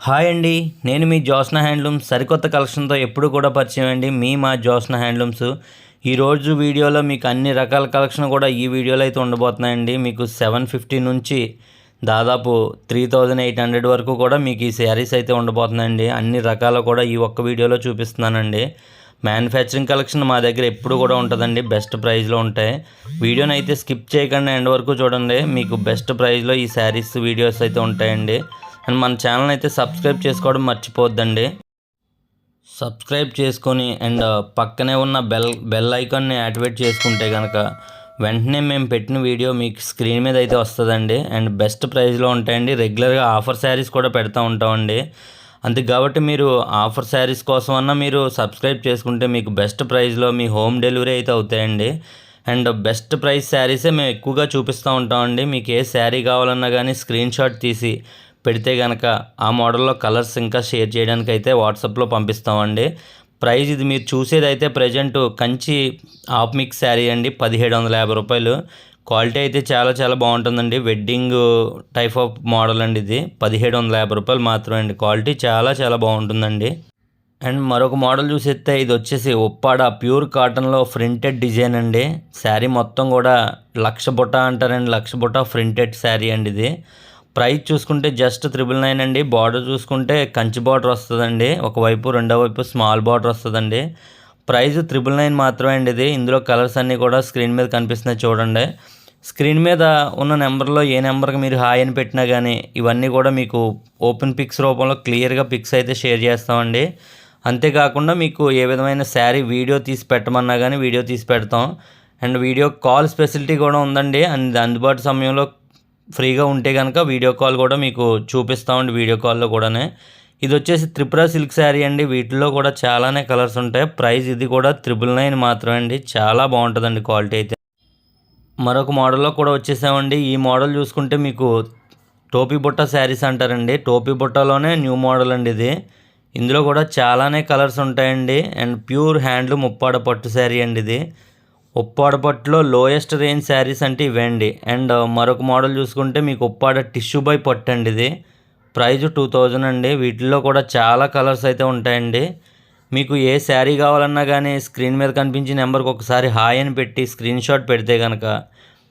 Hi అండి నేను మీ Josna handlooms. సరికొత్త కలెక్షన్తో ఎప్పుడు కూడా పరిచయం అండి మీ మా జోస్నా హ్యాండ్లూమ్స్. ఈరోజు వీడియోలో మీకు అన్ని రకాల కలెక్షన్ కూడా ఈ వీడియోలో అయితే ఉండబోతున్నాయండి. మీకు సెవెన్ ఫిఫ్టీ నుంచి దాదాపు త్రీ థౌజండ్ ఎయిట్ హండ్రెడ్ వరకు కూడా మీకు ఈ శారీస్ అయితే ఉండబోతున్నాయండి. అన్ని రకాలు కూడా ఈ ఒక్క వీడియోలో చూపిస్తున్నానండి. మ్యానుఫ్యాక్చరింగ్ కలెక్షన్ మా దగ్గర ఎప్పుడు కూడా ఉంటుందండి. బెస్ట్ ప్రైస్లో ఉంటాయి. వీడియోని అయితే స్కిప్ చేయకుండా ఎండ్ వరకు చూడండి. మీకు బెస్ట్ ప్రైస్లో ఈ శారీస్ వీడియోస్ అయితే ఉంటాయండి. అండ్ మన ఛానల్ అయితే సబ్స్క్రైబ్ చేసుకోవడం మర్చిపోద్దండి సబ్స్క్రైబ్ చేసుకొని అండ్ పక్కనే ఉన్న బెల్ బెల్ ఐకాన్ని యాక్టివేట్ చేసుకుంటే కనుక వెంటనే మేము పెట్టిన వీడియో మీకు స్క్రీన్ మీద అయితే వస్తుందండి. అండ్ బెస్ట్ ప్రైస్లో ఉంటాయండి. రెగ్యులర్గా ఆఫర్ శారీస్ కూడా పెడతా ఉంటామండి. అందుకు కాబట్టి మీరు ఆఫర్ శారీస్ కోసం అన్నా మీరు సబ్స్క్రైబ్ చేసుకుంటే మీకు బెస్ట్ ప్రైస్లో మీ హోమ్ డెలివరీ అయితే అవుతాయండి. అండ్ బెస్ట్ ప్రైస్ శారీసే మేము ఎక్కువగా చూపిస్తూ ఉంటామండి. మీకు ఏ శారీ కావాలన్నా కానీ స్క్రీన్ షాట్ తీసి పెడితే కనుక ఆ మోడల్లో కలర్స్ ఇంకా షేర్ చేయడానికి అయితే వాట్సాప్లో పంపిస్తామండి. ప్రైజ్ ఇది మీరు చూసేది అయితే present Kanchi off mix sari అండి పదిహేడు వందల యాభై రూపాయలు. క్వాలిటీ అయితే చాలా చాలా బాగుంటుందండి. వెడ్డింగ్ టైప్ ఆఫ్ మోడల్ అండి ఇది. పదిహేడు వందల యాభై రూపాయలు మాత్రమే అండి. క్వాలిటీ చాలా చాలా బాగుంటుందండి. అండ్ మరొక మోడల్ చూసేస్తే ఇది వచ్చేసి ఉప్పాడ ప్యూర్ కాటన్లో ప్రింటెడ్ డిజైన్ అండి. శారీ మొత్తం కూడా లక్ష బుట్ట అంటారండి. లక్ష బుట్ట ప్రింటెడ్ శారీ అండి ఇది. ప్రైస్ చూసుకుంటే జస్ట్ త్రిబుల్ నైన్ అండి. బార్డర్ చూసుకుంటే కంచి బార్డర్ వస్తుందండి. ఒకవైపు రెండో వైపు స్మాల్ బార్డర్ వస్తుందండి. ప్రైస్ త్రిబుల్ నైన్ మాత్రమే అండి ఇది. ఇందులో కలర్స్ అన్నీ కూడా స్క్రీన్ మీద కనిపిస్తున్నాయి చూడండి. స్క్రీన్ మీద ఉన్న నెంబర్లో ఏ నెంబర్కి మీరు హాయ్ అని పెట్టినా కానీ ఇవన్నీ కూడా మీకు ఓపెన్ పిక్స్ రూపంలో క్లియర్గా పిక్స్ అయితే షేర్ చేస్తామండి. అంతేకాకుండా మీకు ఏ విధమైన శారీ వీడియో తీసి పెట్టమన్నా కానీ వీడియో తీసి పెడతాం. అండ్ వీడియో కాల్ ఫెసిలిటీ కూడా ఉందండి. అండ్ అందుబాటు సమయంలో ఫ్రీగా ఉంటే కనుక వీడియో కాల్ కూడా మీకు చూపిస్తామండి వీడియో కాల్లో కూడానే. ఇది వచ్చేసి త్రిపుర సిల్క్ శారీ అండి. వీటిలో కూడా చాలానే కలర్స్ ఉంటాయి. ప్రైస్ ఇది కూడా త్రిబుల్ నైన్ మాత్రమే అండి. చాలా బాగుంటుందండి క్వాలిటీ అయితే. మరొక మోడల్లో కూడా వచ్చేసామండి. ఈ మోడల్ చూసుకుంటే మీకు టోపీ బుట్ట శారీస్ అంటారండి. టోపీ బుట్టలోనే న్యూ మోడల్ అండి ఇది. ఇందులో కూడా చాలానే కలర్స్ ఉంటాయండి. అండ్ ప్యూర్ హ్యాండ్లూమ్ ముప్పాడ పట్టు శారీ అండి ఇది. ఉప్పాడ పట్టులో లోయెస్ట్ రేంజ్ శారీస్ అంటే ఇవండి. అండ్ మరొక మోడల్ చూసుకుంటే మీకు ఉప్పాడ టిష్యూ బై పట్టు అండి ఇది. ప్రైజ్ టూ థౌజండ్ అండి. వీటిల్లో కూడా చాలా కలర్స్ అయితే ఉంటాయండి. మీకు ఏ శారీ కావాలన్నా కానీ స్క్రీన్ మీద కనిపించిన నెంబర్కి ఒకసారి హాయ్ అని పెట్టి స్క్రీన్ షాట్ పెడితే కనుక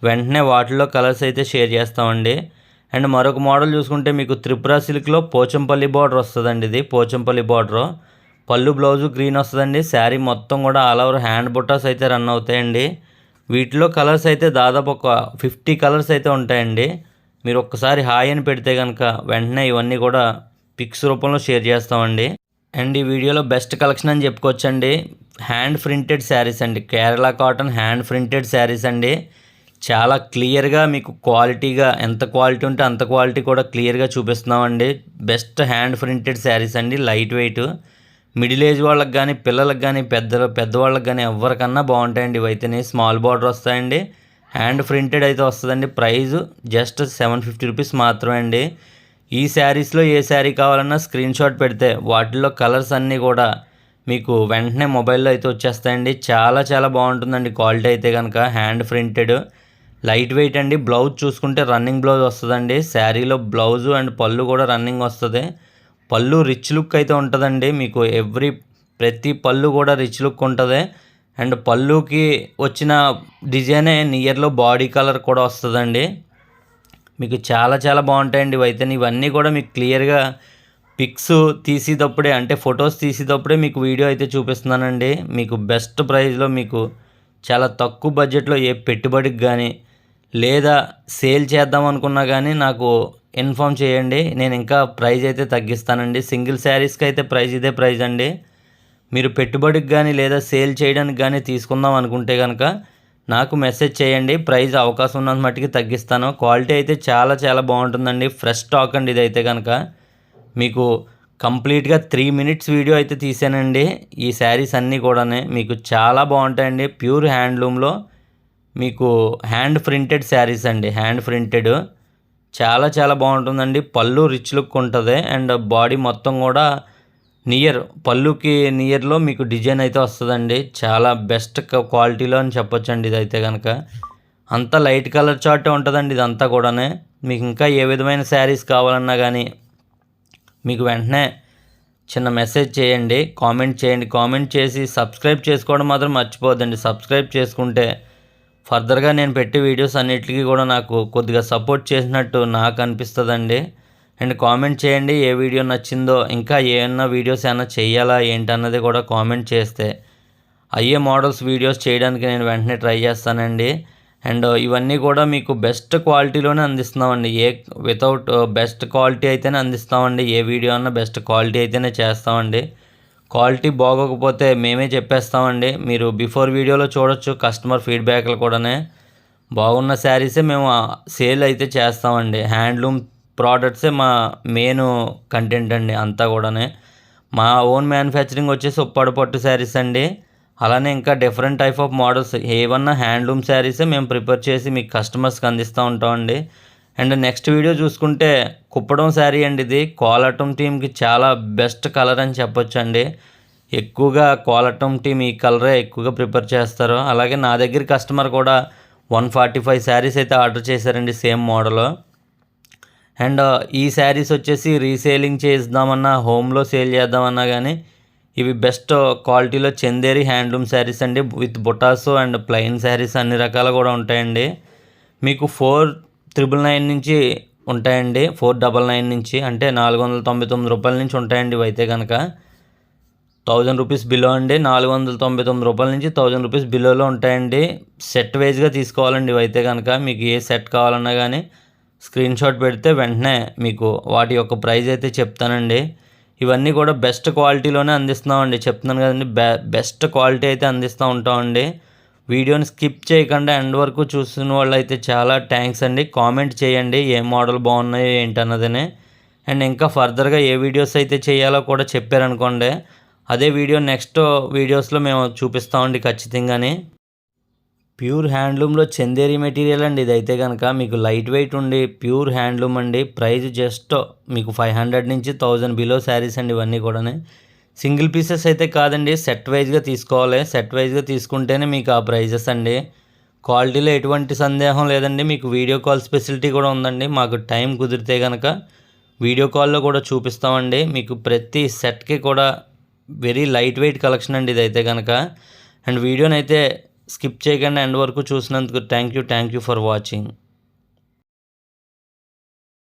వెంటనే వాటిలో కలర్స్ అయితే షేర్ చేస్తామండి. అండ్ మరొక మోడల్ చూసుకుంటే మీకు త్రిపుర సిల్క్లో పోచంపల్లి బార్డర్ వస్తుందండి ఇది. పోచంపల్లి బార్డరు. పళ్ళు బ్లౌజు గ్రీన్ వస్తుందండి. శారీ మొత్తం కూడా ఆల్ ఓవర్ హ్యాండ్ బుట్టాస్ అయితే రన్ అవుతాయండి. వీటిలో కలర్స్ అయితే దాదాపు ఒక ఫిఫ్టీ కలర్స్ అయితే ఉంటాయండి. మీరు ఒక్కసారి హాయ్ అని పెడితే కనుక వెంటనే ఇవన్నీ కూడా పిక్స్ రూపంలో షేర్ చేస్తామండి. అండ్ ఈ వీడియోలో బెస్ట్ కలెక్షన్ అని చెప్పుకోవచ్చండి. హ్యాండ్ ప్రింటెడ్ శారీస్ అండి. Kerala cotton hand printed saris అండి. చాలా క్లియర్గా మీకు క్వాలిటీగా ఎంత క్వాలిటీ ఉంటే అంత క్వాలిటీ కూడా క్లియర్గా చూపిస్తున్నామండి. బెస్ట్ హ్యాండ్ ప్రింటెడ్ శారీస్ అండి. Light weight. మిడిల్ ఏజ్ వాళ్ళకి కానీ పిల్లలకు కానీ పెద్ద పెద్దవాళ్ళకి కానీ ఎవరికన్నా బాగుంటాయండి. ఇవైతేనే స్మాల్ బార్డర్ వస్తాయండి. హ్యాండ్ ప్రింటెడ్ అయితే వస్తుందండి. Price just seven fifty rupees మాత్రమే అండి. ఈ శారీస్లో ఏ శారీ కావాలన్నా స్క్రీన్ షాట్ పెడితే వాటిల్లో కలర్స్ అన్నీ కూడా మీకు వెంటనే మొబైల్లో అయితే వచ్చేస్తాయండి. చాలా చాలా బాగుంటుందండి క్వాలిటీ అయితే కనుక హ్యాండ్ ప్రింటెడ్. లైట్ వెయిట్ అండి. బ్లౌజ్ చూసుకుంటే రన్నింగ్ బ్లౌజ్ వస్తుందండి. శారీలో బ్లౌజు అండ్ పళ్ళు కూడా రన్నింగ్ వస్తుంది. పళ్ళు రిచ్ లుక్ అయితే ఉంటుందండి. మీకు ఎవ్రీ ప్రతి పళ్ళు కూడా రిచ్ లుక్ ఉంటుంది. అండ్ పళ్ళుకి వచ్చిన డిజైనే నియర్లో బాడీ కలర్ కూడా వస్తుందండి. మీకు చాలా చాలా బాగుంటాయండి. ఇవైతే ఇవన్నీ కూడా మీకు క్లియర్గా పిక్స్ తీసేటప్పుడే అంటే ఫొటోస్ తీసేటప్పుడే మీకు వీడియో అయితే చూపిస్తున్నానండి. మీకు బెస్ట్ ప్రైస్లో మీకు చాలా తక్కువ బడ్జెట్లో ఏ పెట్టుబడికి కానీ లేదా సేల్ చేద్దాం అనుకున్నా కానీ నాకు ఇన్ఫామ్ చేయండి. నేను ఇంకా ప్రైజ్ అయితే తగ్గిస్తానండి. సింగిల్ శారీస్కి అయితే ప్రైజ్ ఇదే ప్రైస్ అండి. మీరు పెట్టుబడికి కానీ లేదా సేల్ చేయడానికి కానీ తీసుకుందాం అనుకుంటే కనుక నాకు మెసేజ్ చేయండి. ప్రైస్ అవకాశం ఉన్నంత మట్టుకి తగ్గిస్తాను. క్వాలిటీ అయితే చాలా చాలా బాగుంటుందండి. ఫ్రెష్ స్టాక్ అండి ఇదైతే కనుక మీకు కంప్లీట్గా త్రీ మినిట్స్ వీడియో అయితే తీసానండి. ఈ శారీస్ అన్నీ కూడా మీకు చాలా బాగుంటాయండి. ప్యూర్ హ్యాండ్లూమ్లో మీకు హ్యాండ్ ప్రింటెడ్ శారీస్ అండి. Hand printed. చాలా చాలా బాగుంటుందండి. పళ్ళు రిచ్ లుక్ ఉంటుంది. అండ్ బాడీ మొత్తం కూడా నియర్. పళ్ళుకి నియర్లో మీకు డిజైన్ అయితే వస్తుందండి. చాలా బెస్ట్ క్వాలిటీలో అని చెప్పొచ్చండి ఇదైతే కనుక అంతా లైట్ కలర్ చార్టే ఉంటుందండి ఇదంతా కూడానే. మీకు ఇంకా ఏ విధమైన శారీస్ కావాలన్నా కానీ మీకు వెంటనే చిన్న మెసేజ్ చేయండి. కామెంట్ చేయండి. కామెంట్ చేసి సబ్స్క్రైబ్ చేసుకోవడం మాత్రం మర్చిపోద్దండి సబ్స్క్రైబ్ చేసుకుంటే ఫర్దర్గా నేను పెట్టే వీడియోస్ అన్నిటికీ కూడా నాకు కొద్దిగా సపోర్ట్ చేసినట్టు నాకు అనిపిస్తుందండి. అండ్ కామెంట్ చేయండి ఏ వీడియో నచ్చిందో ఇంకా ఏమన్నా వీడియోస్ ఏమైనా చేయాలా ఏంటన్నది కూడా కామెంట్ చేస్తే. అయ్యే మోడల్స్ వీడియోస్ చేయడానికి నేను వెంటనే ట్రై చేస్తానండి. అండ్ ఇవన్నీ కూడా మీకు బెస్ట్ క్వాలిటీలోనే అందిస్తున్నామండి. ఏ వితౌట్ బెస్ట్ క్వాలిటీ అయితేనే అందిస్తామండి. ఏ వీడియో అన్నా బెస్ట్ క్వాలిటీ అయితేనే చేస్తామండి. క్వాలిటీ బాగోకపోతే మేమే చెప్పేస్తామండి. మీరు బిఫోర్ వీడియోలో చూడొచ్చు కస్టమర్ ఫీడ్బ్యాక్లు కూడానే. బాగున్న శారీసే మేము సేల్ అయితే చేస్తామండి. హ్యాండ్లూమ్ ప్రోడక్ట్సే మా మెయిన్ కంటెంట్ అండి అంతా కూడానే. మా ఓన్ మ్యానుఫ్యాక్చరింగ్ వచ్చేసి ఉప్పాడు పట్టు శారీస్ అండి. అలానే ఇంకా డిఫరెంట్ టైప్ ఆఫ్ మోడల్స్. ఏవన్నా హ్యాండ్లూమ్ శారీసే మేము ప్రిపేర్ చేసి మీకు కస్టమర్స్కి అందిస్తూ ఉంటామండి. అండ్ నెక్స్ట్ వీడియో చూసుకుంటే కుప్పడం శారీ అండి ఇది. కోలటం టీమ్కి చాలా బెస్ట్ కలర్ అని చెప్పొచ్చు అండి ఎక్కువగా కోలటం టీమ్ ఈ కలరే ఎక్కువగా ప్రిపేర్ చేస్తారు. అలాగే నా దగ్గర కస్టమర్ కూడా వన్ ఫార్టీ ఫైవ్ శారీస్ అయితే ఆర్డర్ చేశారండి సేమ్ మోడల్. అండ్ ఈ శారీస్ వచ్చేసి రీసేలింగ్ చేద్దామన్నా హోమ్లో సేల్ చేద్దామన్నా కానీ ఇవి బెస్ట్ క్వాలిటీలో చందేరి హ్యాండ్లూమ్ శారీస్ అండి. With butas and plain saris అన్ని రకాలు కూడా ఉంటాయండి. మీకు ఫోర్ త్రిబుల్ నైన్ నుంచి ఉంటాయండి. ఫోర్ డబల్ నైన్ నుంచి అంటే నాలుగు వందల తొంభై తొమ్మిది రూపాయల నుంచి ఉంటాయండి అయితే కనుక థౌజండ్ రూపీస్ బిలో అండి. నాలుగు వందల తొంభై తొమ్మిది రూపాయల నుంచి థౌజండ్ రూపీస్ బిలోలో ఉంటాయండి. సెట్ వైజ్గా తీసుకోవాలండి అయితే కనుక మీకు ఏ సెట్ కావాలన్నా కానీ స్క్రీన్ షాట్ పెడితే వెంటనే మీకు వాటి యొక్క ప్రైజ్ అయితే చెప్తానండి. ఇవన్నీ కూడా బెస్ట్ క్వాలిటీలోనే అందిస్తున్నామండి. చెప్తున్నాను కదండి. బె బెస్ట్ క్వాలిటీ అయితే అందిస్తూ ఉంటామండి. వీడియోని స్కిప్ చేయకుండా ఎండ్ వరకు చూస్తున్న వాళ్ళు అయితే చాలా థ్యాంక్స్ అండి. కామెంట్ చేయండి ఏ మోడల్ బాగున్నాయో ఏంటన్నదని. అండ్ ఇంకా ఫర్దర్గా ఏ వీడియోస్ అయితే చేయాలో కూడా చెప్పారనుకోండి అదే వీడియో నెక్స్ట్ వీడియోస్లో మేము చూపిస్తామండి ఖచ్చితంగానే. ప్యూర్ హ్యాండ్లూమ్లో చందేరి మెటీరియల్ అండి ఇదైతే కనుక మీకు లైట్ వెయిట్ ఉండి ప్యూర్ హ్యాండ్లూమ్ అండి. ప్రైస్ జస్ట్ మీకు ఫైవ్ హండ్రెడ్ నుంచి థౌజండ్ బిలో శారీస్ అండి ఇవన్నీ కూడా సింగిల్ పీసెస్ అయితే కాదండి సెట్ వైజ్గా తీసుకోవాలి. సెట్ వైజ్గా తీసుకుంటేనే మీకు ఆ ప్రైజెస్ అండి. క్వాలిటీలో ఎటువంటి సందేహం లేదండి. మీకు వీడియో కాల్ ఫెసిలిటీ కూడా ఉందండి. మాకు టైం కుదిరితే కనుక వీడియో కాల్లో కూడా చూపిస్తామండి. మీకు ప్రతి సెట్కి కూడా వెరీ లైట్ వెయిట్ కలెక్షన్ అండి ఇదైతే కనుక అండ్ వీడియోని అయితే స్కిప్ చేయకుండా ఎండ్ వరకు చూసినందుకు thank you thank you for watching.